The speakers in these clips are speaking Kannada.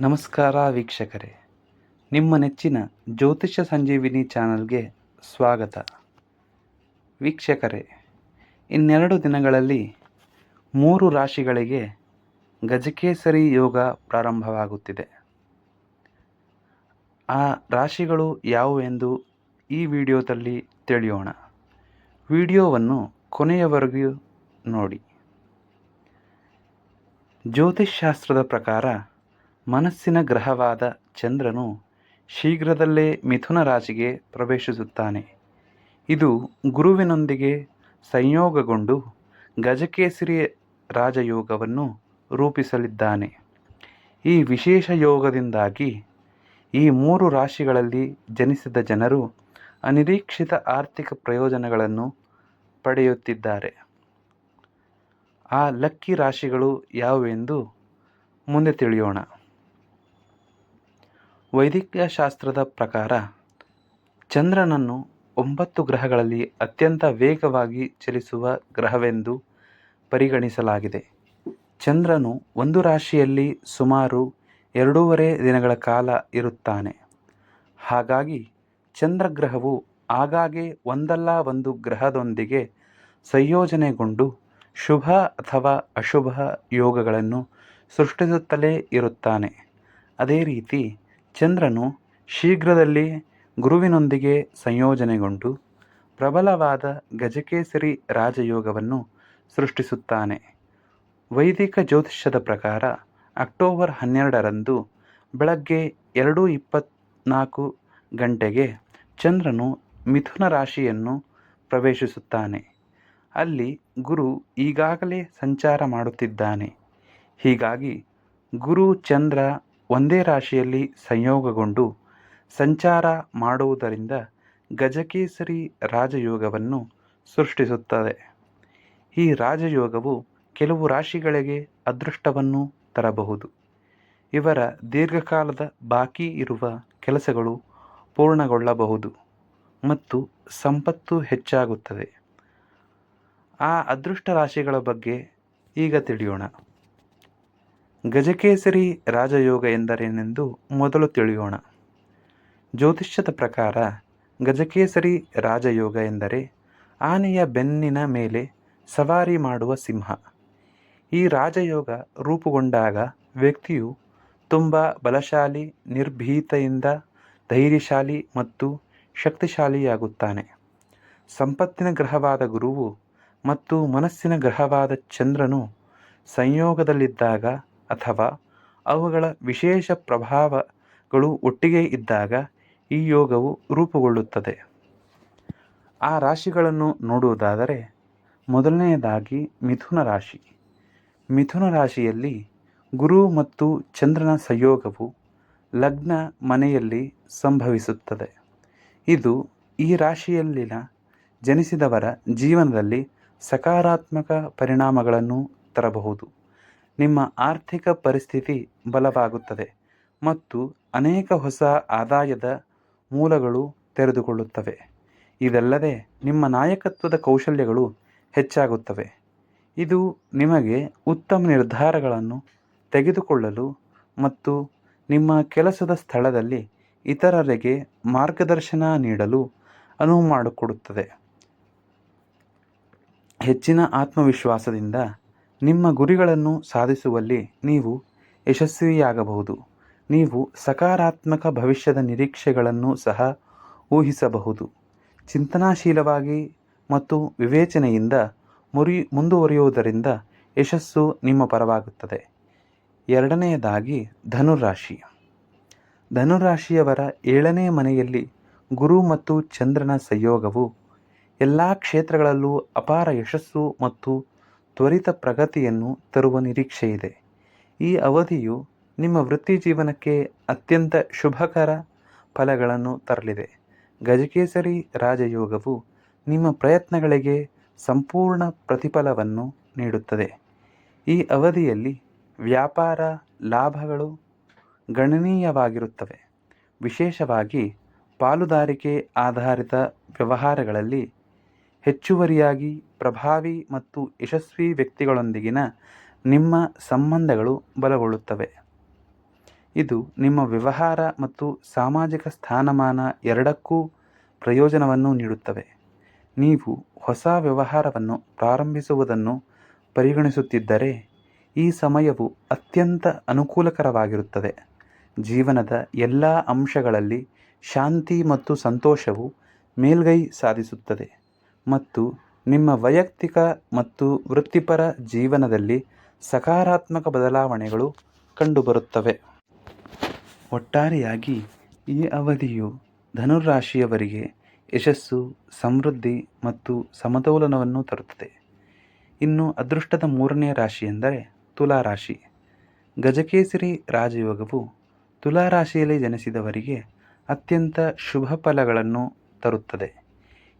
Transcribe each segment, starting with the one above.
ನಮಸ್ಕಾರ ವೀಕ್ಷಕರೇ. ನಿಮ್ಮ ನೆಚ್ಚಿನ ಜ್ಯೋತಿಷ್ಯ ಸಂಜೀವಿನಿ ಚಾನಲ್ಗೆ ಸ್ವಾಗತ. ವೀಕ್ಷಕರೇ, ಇನ್ನೆರಡು ದಿನಗಳಲ್ಲಿ ಮೂರು ರಾಶಿಗಳಿಗೆ ಗಜಕೇಸರಿ ಯೋಗ ಪ್ರಾರಂಭವಾಗುತ್ತಿದೆ. ಆ ರಾಶಿಗಳು ಯಾವುವೆಂದು ಈ ವಿಡಿಯೋದಲ್ಲಿ ತಿಳಿಯೋಣ. ವಿಡಿಯೋವನ್ನು ಕೊನೆಯವರೆಗೂ ನೋಡಿ. ಜ್ಯೋತಿಷ್ಶಾಸ್ತ್ರದ ಪ್ರಕಾರ ಮನಸ್ಸಿನ ಗ್ರಹವಾದ ಚಂದ್ರನು ಶೀಘ್ರದಲ್ಲೇ ಮಿಥುನ ರಾಶಿಗೆ ಪ್ರವೇಶಿಸುತ್ತಾನೆ. ಇದು ಗುರುವಿನೊಂದಿಗೆ ಸಂಯೋಗಗೊಂಡು ಗಜಕೇಸರಿ ರಾಜಯೋಗವನ್ನು ರೂಪಿಸಲಿದ್ದಾನೆ. ಈ ವಿಶೇಷ ಯೋಗದಿಂದಾಗಿ ಈ ಮೂರು ರಾಶಿಗಳಲ್ಲಿ ಜನಿಸಿದ ಜನರು ಅನಿರೀಕ್ಷಿತ ಆರ್ಥಿಕ ಪ್ರಯೋಜನಗಳನ್ನು ಪಡೆಯುತ್ತಿದ್ದಾರೆ. ಆ ಲಕ್ಕಿ ರಾಶಿಗಳು ಯಾವುವೆಂದು ಮುಂದೆ ತಿಳಿಯೋಣ. ವೈದಿಕ ಶಾಸ್ತ್ರದ ಪ್ರಕಾರ ಚಂದ್ರನನ್ನು ಒಂಬತ್ತು ಗ್ರಹಗಳಲ್ಲಿ ಅತ್ಯಂತ ವೇಗವಾಗಿ ಚಲಿಸುವ ಗ್ರಹವೆಂದು ಪರಿಗಣಿಸಲಾಗಿದೆ. ಚಂದ್ರನು ಒಂದು ರಾಶಿಯಲ್ಲಿ ಸುಮಾರು ಎರಡೂವರೆ ದಿನಗಳ ಕಾಲ ಇರುತ್ತಾನೆ. ಹಾಗಾಗಿ ಚಂದ್ರಗ್ರಹವು ಆಗಾಗ್ಗೆ ಒಂದಲ್ಲ ಒಂದು ಗ್ರಹದೊಂದಿಗೆ ಸಂಯೋಜನೆಗೊಂಡು ಶುಭ ಅಥವಾ ಅಶುಭ ಯೋಗಗಳನ್ನು ಸೃಷ್ಟಿಸುತ್ತಲೇ ಇರುತ್ತಾನೆ. ಅದೇ ರೀತಿ ಚಂದ್ರನು ಶೀಘ್ರದಲ್ಲಿ ಗುರುವಿನೊಂದಿಗೆ ಸಂಯೋಜನೆಗೊಂಡು ಪ್ರಬಲವಾದ ಗಜಕೇಸರಿ ರಾಜಯೋಗವನ್ನು ಸೃಷ್ಟಿಸುತ್ತಾನೆ. ವೈದಿಕ ಜ್ಯೋತಿಷ್ಯದ ಪ್ರಕಾರ ಅಕ್ಟೋಬರ್ ಹನ್ನೆರಡರಂದು ಬೆಳಗ್ಗೆ ಎರಡು ಇಪ್ಪತ್ನಾಲ್ಕು ಗಂಟೆಗೆ ಚಂದ್ರನು ಮಿಥುನ ರಾಶಿಯನ್ನು ಪ್ರವೇಶಿಸುತ್ತಾನೆ. ಅಲ್ಲಿ ಗುರು ಈಗಾಗಲೇ ಸಂಚಾರ ಮಾಡುತ್ತಿದ್ದಾನೆ. ಹೀಗಾಗಿ ಗುರು ಚಂದ್ರ ಒಂದೇ ರಾಶಿಯಲ್ಲಿ ಸಂಯೋಗಗೊಂಡು ಸಂಚಾರ ಮಾಡುವುದರಿಂದ ಗಜಕೇಸರಿ ರಾಜಯೋಗವನ್ನು ಸೃಷ್ಟಿಸುತ್ತದೆ. ಈ ರಾಜಯೋಗವು ಕೆಲವು ರಾಶಿಗಳಿಗೆ ಅದೃಷ್ಟವನ್ನು ತರಬಹುದು. ಇವರ ದೀರ್ಘಕಾಲದ ಬಾಕಿ ಇರುವ ಕೆಲಸಗಳು ಪೂರ್ಣಗೊಳ್ಳಬಹುದು ಮತ್ತು ಸಂಪತ್ತು ಹೆಚ್ಚಾಗುತ್ತದೆ. ಆ ಅದೃಷ್ಟ ರಾಶಿಗಳ ಬಗ್ಗೆ ಈಗ ತಿಳಿಯೋಣ. ಗಜಕೇಸರಿ ರಾಜಯೋಗ ಎಂದರೇನೆಂದು ಮೊದಲು ತಿಳಿಯೋಣ. ಜ್ಯೋತಿಷ್ಯದ ಪ್ರಕಾರ ಗಜಕೇಸರಿ ರಾಜಯೋಗ ಎಂದರೆ ಆನೆಯ ಬೆನ್ನಿನ ಮೇಲೆ ಸವಾರಿ ಮಾಡುವ ಸಿಂಹ. ಈ ರಾಜಯೋಗ ರೂಪುಗೊಂಡಾಗ ವ್ಯಕ್ತಿಯು ತುಂಬ ಬಲಶಾಲಿ, ನಿರ್ಭೀತೆಯಿಂದ ಧೈರ್ಯಶಾಲಿ ಮತ್ತು ಶಕ್ತಿಶಾಲಿಯಾಗುತ್ತಾನೆ. ಸಂಪತ್ತಿನ ಗ್ರಹವಾದ ಗುರುವು ಮತ್ತು ಮನಸ್ಸಿನ ಗ್ರಹವಾದ ಚಂದ್ರನು ಸಂಯೋಗದಲ್ಲಿದ್ದಾಗ ಅಥವಾ ಅವುಗಳ ವಿಶೇಷ ಪ್ರಭಾವಗಳು ಒಟ್ಟಿಗೆ ಇದ್ದಾಗ ಈ ಯೋಗವು ರೂಪುಗೊಳ್ಳುತ್ತದೆ. ಆ ರಾಶಿಗಳನ್ನು ನೋಡುವುದಾದರೆ ಮೊದಲನೆಯದಾಗಿ ಮಿಥುನ ರಾಶಿ. ಮಿಥುನ ರಾಶಿಯಲ್ಲಿ ಗುರು ಮತ್ತು ಚಂದ್ರನ ಸಂಯೋಗವು ಲಗ್ನ ಮನೆಯಲ್ಲಿ ಸಂಭವಿಸುತ್ತದೆ. ಇದು ಈ ರಾಶಿಯಲ್ಲಿನ ಜನಿಸಿದವರ ಜೀವನದಲ್ಲಿ ಸಕಾರಾತ್ಮಕ ಪರಿಣಾಮಗಳನ್ನು ತರಬಹುದು. ನಿಮ್ಮ ಆರ್ಥಿಕ ಪರಿಸ್ಥಿತಿ ಬಲವಾಗುತ್ತದೆ ಮತ್ತು ಅನೇಕ ಹೊಸ ಆದಾಯದ ಮೂಲಗಳು ತೆರೆದುಕೊಳ್ಳುತ್ತವೆ. ಇದಲ್ಲದೆ ನಿಮ್ಮ ನಾಯಕತ್ವದ ಕೌಶಲ್ಯಗಳು ಹೆಚ್ಚಾಗುತ್ತವೆ. ಇದು ನಿಮಗೆ ಉತ್ತಮ ನಿರ್ಧಾರಗಳನ್ನು ತೆಗೆದುಕೊಳ್ಳಲು ಮತ್ತು ನಿಮ್ಮ ಕೆಲಸದ ಸ್ಥಳದಲ್ಲಿ ಇತರರಿಗೆ ಮಾರ್ಗದರ್ಶನ ನೀಡಲು ಅನುವು ಮಾಡಿಕೊಡುತ್ತದೆ. ಹೆಚ್ಚಿನ ಆತ್ಮವಿಶ್ವಾಸದಿಂದ ನಿಮ್ಮ ಗುರಿಗಳನ್ನು ಸಾಧಿಸುವಲ್ಲಿ ನೀವು ಯಶಸ್ವಿಯಾಗಬಹುದು. ನೀವು ಸಕಾರಾತ್ಮಕ ಭವಿಷ್ಯದ ನಿರೀಕ್ಷೆಗಳನ್ನು ಸಹ ಊಹಿಸಬಹುದು. ಚಿಂತನಾಶೀಲವಾಗಿ ಮತ್ತು ವಿವೇಚನೆಯಿಂದ ಮುರಿ ಮುಂದುವರಿಯುವುದರಿಂದ ಯಶಸ್ಸು ನಿಮ್ಮ ಪರವಾಗುತ್ತದೆ. ಎರಡನೆಯದಾಗಿ ಧನುರಾಶಿ. ಧನುರಾಶಿಯವರ ಏಳನೇ ಮನೆಯಲ್ಲಿ ಗುರು ಮತ್ತು ಚಂದ್ರನ ಸಂಯೋಗವು ಎಲ್ಲ ಕ್ಷೇತ್ರಗಳಲ್ಲೂ ಅಪಾರ ಯಶಸ್ಸು ಮತ್ತು ತ್ವರಿತ ಪ್ರಗತಿಯನ್ನು ತರುವ ನಿರೀಕ್ಷೆಯಿದೆ. ಈ ಅವಧಿಯು ನಿಮ್ಮ ವೃತ್ತಿ ಜೀವನಕ್ಕೆ ಅತ್ಯಂತ ಶುಭಕರ ಫಲಗಳನ್ನು ತರಲಿದೆ. ಗಜಕೇಸರಿ ರಾಜಯೋಗವು ನಿಮ್ಮ ಪ್ರಯತ್ನಗಳಿಗೆ ಸಂಪೂರ್ಣ ಪ್ರತಿಫಲವನ್ನು ನೀಡುತ್ತದೆ. ಈ ಅವಧಿಯಲ್ಲಿ ವ್ಯಾಪಾರ ಲಾಭಗಳು ಗಣನೀಯವಾಗಿರುತ್ತವೆ. ವಿಶೇಷವಾಗಿ ಪಾಲುದಾರಿಕೆ ಆಧಾರಿತ ವ್ಯವಹಾರಗಳಲ್ಲಿ ಹೆಚ್ಚುವರಿಯಾಗಿ ಪ್ರಭಾವಿ ಮತ್ತು ಯಶಸ್ವಿ ವ್ಯಕ್ತಿಗಳೊಂದಿಗಿನ ನಿಮ್ಮ ಸಂಬಂಧಗಳು ಬಲಗೊಳ್ಳುತ್ತವೆ. ಇದು ನಿಮ್ಮ ವ್ಯವಹಾರ ಮತ್ತು ಸಾಮಾಜಿಕ ಸ್ಥಾನಮಾನ ಎರಡಕ್ಕೂ ಪ್ರಯೋಜನವನ್ನು ನೀಡುತ್ತವೆ. ನೀವು ಹೊಸ ವ್ಯವಹಾರವನ್ನು ಪ್ರಾರಂಭಿಸುವುದನ್ನು ಪರಿಗಣಿಸುತ್ತಿದ್ದರೆ, ಈ ಸಮಯವು ಅತ್ಯಂತ ಅನುಕೂಲಕರವಾಗಿರುತ್ತದೆ. ಜೀವನದ ಎಲ್ಲ ಅಂಶಗಳಲ್ಲಿ ಶಾಂತಿ ಮತ್ತು ಸಂತೋಷವು ಮೇಲ್ಗೈ ಸಾಧಿಸುತ್ತದೆ ಮತ್ತು ನಿಮ್ಮ ವೈಯಕ್ತಿಕ ಮತ್ತು ವೃತ್ತಿಪರ ಜೀವನದಲ್ಲಿ ಸಕಾರಾತ್ಮಕ ಬದಲಾವಣೆಗಳು ಕಂಡುಬರುತ್ತವೆ. ಒಟ್ಟಾರೆಯಾಗಿ, ಈ ಅವಧಿಯು ಧನುರಾಶಿಯವರಿಗೆ ಯಶಸ್ಸು, ಸಮೃದ್ಧಿ ಮತ್ತು ಸಮತೋಲನವನ್ನು ತರುತ್ತದೆ. ಇನ್ನು ಅದೃಷ್ಟದ ಮೂರನೇ ರಾಶಿ ಎಂದರೆ ತುಲಾರಾಶಿ. ಗಜಕೇಸರಿ ರಾಜಯೋಗವು ತುಲಾರಾಶಿಯಲ್ಲಿ ಜನಿಸಿದವರಿಗೆ ಅತ್ಯಂತ ಶುಭ ಫಲಗಳನ್ನು ತರುತ್ತದೆ.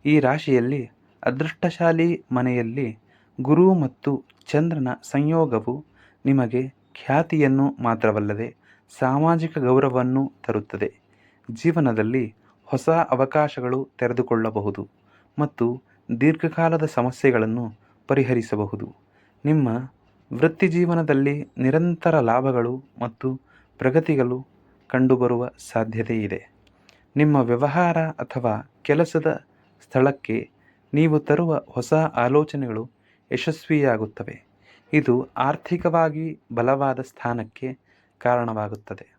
ಈ ರಾಶಿಯಲ್ಲಿ ಅದೃಷ್ಟಶಾಲಿ ಮನೆಯಲ್ಲಿ ಗುರು ಮತ್ತು ಚಂದ್ರನ ಸಂಯೋಗವು ನಿಮಗೆ ಖ್ಯಾತಿಯನ್ನು ಮಾತ್ರವಲ್ಲದೆ ಸಾಮಾಜಿಕ ಗೌರವವನ್ನು ತರುತ್ತದೆ. ಜೀವನದಲ್ಲಿ ಹೊಸ ಅವಕಾಶಗಳು ತೆರೆದುಕೊಳ್ಳಬಹುದು ಮತ್ತು ದೀರ್ಘಕಾಲದ ಸಮಸ್ಯೆಗಳನ್ನು ಪರಿಹರಿಸಬಹುದು. ನಿಮ್ಮ ವೃತ್ತಿ ಜೀವನದಲ್ಲಿ ನಿರಂತರ ಲಾಭಗಳು ಮತ್ತು ಪ್ರಗತಿಗಳು ಕಂಡುಬರುವ ಸಾಧ್ಯತೆ ಇದೆ ನಿಮ್ಮ ವ್ಯವಹಾರ ಅಥವಾ ಕೆಲಸದ ಸ್ಥಳಕ್ಕೆ ನೀವು ತರುವ ಹೊಸ ಆಲೋಚನೆಗಳು ಯಶಸ್ವಿಯಾಗುತ್ತವೆ. ಇದು ಆರ್ಥಿಕವಾಗಿ ಬಲವಾದ ಸ್ಥಾನಕ್ಕೆ ಕಾರಣವಾಗುತ್ತದೆ.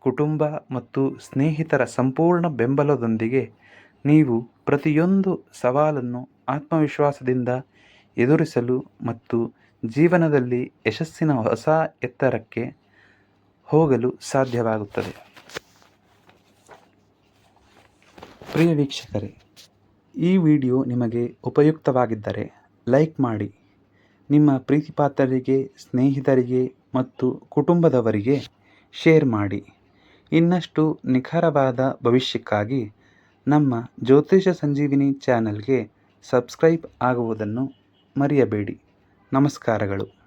ಕುಟುಂಬ ಮತ್ತು ಸ್ನೇಹಿತರ ಸಂಪೂರ್ಣ ಬೆಂಬಲದೊಂದಿಗೆ ನೀವು ಪ್ರತಿಯೊಂದು ಸವಾಲನ್ನು ಆತ್ಮವಿಶ್ವಾಸದಿಂದ ಎದುರಿಸಲು ಮತ್ತು ಜೀವನದಲ್ಲಿ ಯಶಸ್ಸಿನ ಹೊಸ ಎತ್ತರಕ್ಕೆ ಹೋಗಲು ಸಾಧ್ಯವಾಗುತ್ತದೆ. ಪ್ರಿಯ ವೀಕ್ಷಕರೇ ಈ ವಿಡಿಯೋ ನಿಮಗೆ ಉಪಯುಕ್ತವಾಗಿದ್ದರೆ ಲೈಕ್ ಮಾಡಿ. ನಿಮ್ಮ ಪ್ರೀತಿಪಾತ್ರರಿಗೆ, ಸ್ನೇಹಿತರಿಗೆ ಮತ್ತು ಕುಟುಂಬದವರಿಗೆ ಶೇರ್ ಮಾಡಿ. ಇನ್ನಷ್ಟು ನಿಖರವಾದ ಭವಿಷ್ಯಕ್ಕಾಗಿ ನಮ್ಮ ಜ್ಯೋತಿಷ ಸಂಜೀವಿನಿ ಚಾನಲ್ಗೆ ಸಬ್ಸ್ಕ್ರೈಬ್ ಆಗುವುದನ್ನು ಮರೆಯಬೇಡಿ. ನಮಸ್ಕಾರಗಳು.